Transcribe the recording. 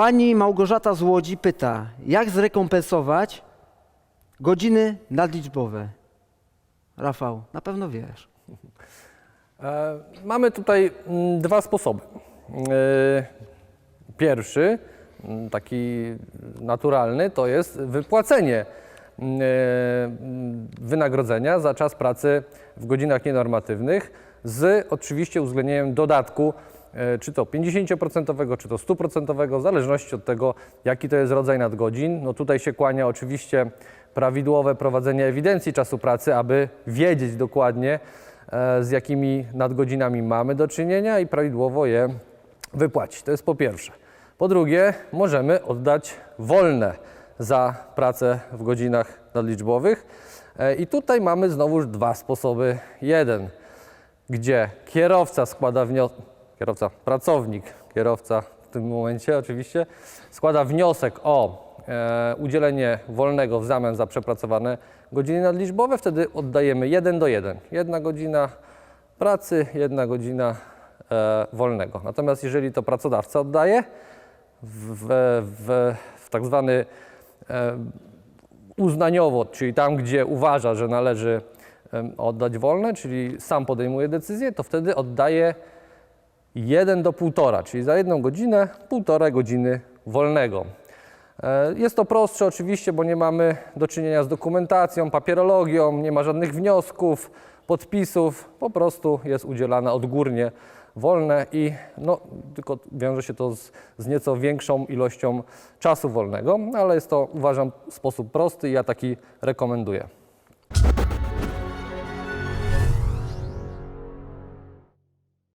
Pani Małgorzata z Łodzi pyta, jak zrekompensować godziny nadliczbowe? Rafał, na pewno wiesz. E, Mamy tutaj mm, dwa sposoby. E, Pierwszy, mm, taki naturalny, to jest wypłacenie wynagrodzenia za czas pracy w godzinach nienormatywnych z oczywiście uwzględnieniem dodatku, e, czy to 50%, czy to 100%, w zależności od tego, jaki to jest rodzaj nadgodzin. No tutaj się kłania oczywiście prawidłowe prowadzenie ewidencji czasu pracy, aby wiedzieć dokładnie, e, z jakimi nadgodzinami mamy do czynienia i prawidłowo je wypłacić. To jest po pierwsze. Po drugie, możemy oddać wolne za pracę w godzinach nadliczbowych. E, I tutaj mamy znowuż dwa sposoby. Jeden, gdzie kierowca składa wniosek, kierowca, pracownik, kierowca w tym momencie oczywiście, składa wniosek o e, udzielenie wolnego w zamian za przepracowane godziny nadliczbowe, wtedy oddajemy jeden do jeden. Jedna godzina pracy, jedna godzina e, wolnego. Natomiast jeżeli to pracodawca oddaje w, w, w, w tak zwany uznaniowo, czyli tam, gdzie uważa, że należy oddać wolne, czyli sam podejmuje decyzję, to wtedy oddaje 1 do 1,5, czyli za jedną godzinę półtora godziny wolnego. E, Jest to prostsze oczywiście, bo nie mamy do czynienia z dokumentacją, papierologią, nie ma żadnych wniosków, podpisów, po prostu jest udzielane odgórnie wolne i no, tylko wiąże się to z, z nieco większą ilością czasu wolnego, ale jest to uważam sposób prosty i ja taki rekomenduję.